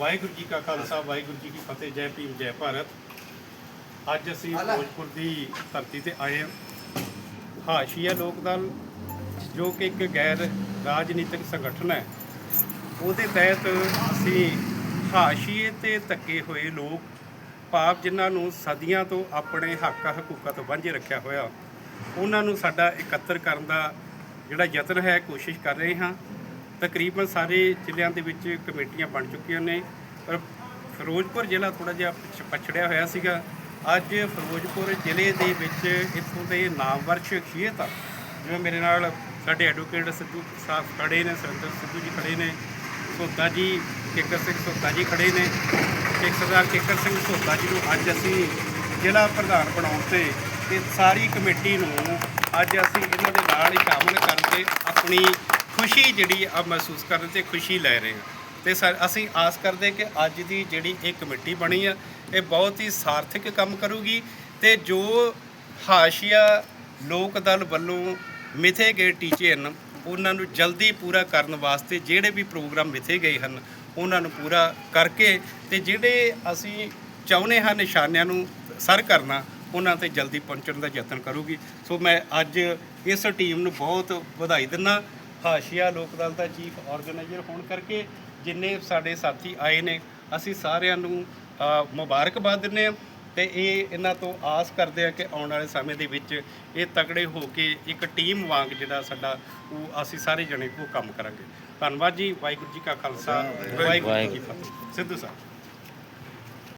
ਵਾਹਿਗੁਰੂ ਜੀ ਕਾ ਖਾਲਸਾ ਵਾਹਿਗੁਰੂ ਜੀ ਕੀ ਫਤਿਹ ਜੈ ਭੀਮ ਜੈ ਭਾਰਤ। ਅੱਜ ਅਸੀਂ ਫਿਰੋਜ਼ਪੁਰ ਦੀ ਧਰਤੀ ਤੇ ਆਏ ਹਾਂ। ਹਾਸ਼ੀਆ ਲੋਕ ਦਲ ਜੋ ਕਿ ਇੱਕ ਗੈਰ ਰਾਜਨੀਤਿਕ ਸੰਗਠਨ ਹੈ ਉਹਦੇ ਤਹਿਤ ਅਸੀਂ ਹਾਸ਼ੀਏ ਤੇ ਧੱਕੇ ਹੋਏ ਲੋਕ ਭਾਵ ਜਿਨ੍ਹਾਂ ਨੂੰ ਸਦੀਆਂ ਤੋਂ ਆਪਣੇ ਹੱਕ ਹਕੂਕਾਂ ਤੋਂ ਵਾਂਝੇ ਰੱਖਿਆ ਹੋਇਆ ਉਹਨਾਂ ਨੂੰ ਸਾਡਾ ਇਕੱਤਰ ਕਰਨ ਦਾ ਜਿਹੜਾ ਯਤਨ ਹੈ ਕੋਸ਼ਿਸ਼ ਕਰ ਰਹੇ ਹਾਂ। ਤਕਰੀਬਨ ਸਾਰੇ ਜ਼ਿਲ੍ਹਿਆਂ ਦੇ ਵਿੱਚ ਕਮੇਟੀਆਂ ਬਣ ਚੁੱਕੀਆਂ ਨੇ। ਪਰ ਫਿਰੋਜ਼ਪੁਰ ਜ਼ਿਲ੍ਹਾ ਥੋੜਾ ਜਿਹਾ ਪਿਛ- ਪਛੜਿਆ ਹੋਇਆ ਸੀਗਾ। ਅੱਜ ਫਿਰੋਜ਼ਪੁਰ ਜ਼ਿਲ੍ਹੇ ਦੇ ਵਿੱਚ ਇੱਥੋਂ ਦੇ ਨਾਮਵਰ ਸ਼ਖਸੀਅਤ ਆ ਜਿਵੇਂ ਮੇਰੇ ਨਾਲ ਸਾਡੇ ਐਡਵੋਕੇਟ ਸਿੱਧੂ ਸਾਹਿਬ ਖੜੇ ਨੇ, ਸੁਰਿੰਦਰ ਸਿੱਧੂ ਜੀ ਖੜੇ ਨੇ ਸੋਤਾ ਜੀ, ਕੇਕਰ ਸਿੰਘ ਸੋਤਾ ਜੀ ਖੜੇ ਨੇ। ਇੱਕ ਸਰਦਾਰ ਕੇਕਰ ਸਿੰਘ ਸੋਤਾ ਜੀ ਨੂੰ ਅੱਜ ਅਸੀਂ ਜ਼ਿਲ੍ਹਾ ਪ੍ਰਧਾਨ ਬਣਾਉਣ ਤੇ ਤੇ ਸਾਰੀ ਕਮੇਟੀ ਨੂੰ ਅੱਜ ਅਸੀਂ ਇਹਨਾਂ ਦੇ ਨਾਲ ਹੀ ਸ਼ਾਮਲ ਕਰਕੇ ਆਪਣੀ ਖੁਸ਼ੀ ਜਿਹੜੀ ਆ ਮਹਿਸੂਸ ਕਰਨ ਤੇ ਖੁਸ਼ੀ ਲੈ ਰਹੇ ਹਾਂ। ਤੇ ਸਰ ਅਸੀਂ ਆਸ ਕਰਦੇ ਕਿ ਅੱਜ ਦੀ ਜਿਹੜੀ ਇਹ ਕਮੇਟੀ ਬਣੀ ਆ, ਇਹ ਬਹੁਤ ਹੀ ਸਾਰਥਕ ਕੰਮ ਕਰੂਗੀ ਤੇ ਜੋ ਹਾਸ਼ੀਆ ਲੋਕ ਦਲ ਵੱਲੋਂ ਮਿਥੇ ਗਏ ਟੀਚੇ ਹਨ ਉਹਨਾਂ ਨੂੰ ਜਲਦੀ ਪੂਰਾ ਕਰਨ ਵਾਸਤੇ ਜਿਹੜੇ ਵੀ ਪ੍ਰੋਗਰਾਮ ਮਿਥੇ ਗਏ ਹਨ, ਉਹਨਾਂ ਨੂੰ ਪੂਰਾ ਕਰਕੇ ਤੇ ਜਿਹੜੇ ਅਸੀਂ ਚਾਹੁੰਦੇ ਹਾਂ ਨਿਸ਼ਾਨਿਆਂ ਨੂੰ ਸਰ ਕਰਨਾ, ਉਹਨਾਂ ਤੇ ਜਲਦੀ ਪਹੁੰਚਣ ਦਾ ਯਤਨ ਕਰੂਗੀ। ਸੋ ਮੈਂ ਅੱਜ ਇਸ ਟੀਮ ਨੂੰ ਬਹੁਤ ਵਧਾਈ ਦਿੰਦਾ ਹਾਸ਼ੀਆ ਲੋਕ ਦਲ ਦਾ ਚੀਫ ਆਰਗੇਨਾਈਜ਼ਰ ਹੋਣ ਕਰਕੇ ਜਿੰਨੇ ਸਾਡੇ ਸਾਥੀ ਆਏ ਨੇ ਅਸੀਂ ਸਾਰਿਆਂ ਨੂੰ ਮੁਬਾਰਕਬਾਦ ਦਿੰਦੇ ਹਾਂ ਤੇ ਇਹ ਇਹਨਾਂ ਤੋਂ ਆਸ ਕਰਦੇ ਆ ਕਿ ਆਉਣ ਵਾਲੇ ਸਮੇਂ ਦੇ ਵਿੱਚ ਇਹ ਤਕੜੇ ਹੋ ਕੇ ਇੱਕ ਟੀਮ ਵਾਂਗ ਜਿਹੜਾ ਸਾਡਾ ਉਹ ਅਸੀਂ ਸਾਰੇ ਜਣੇ ਉਹ ਕੰਮ ਕਰਾਂਗੇ। ਧੰਨਵਾਦ ਜੀ ਵਾਹਿਗੁਰੂ ਜੀ ਕਾ ਖਾਲਸਾ ਵਾਹਿਗੁਰੂ ਜੀ ਕੀ ਫਤਿਹ। ਸਿੱਧੂ ਸਾਹਿਬ।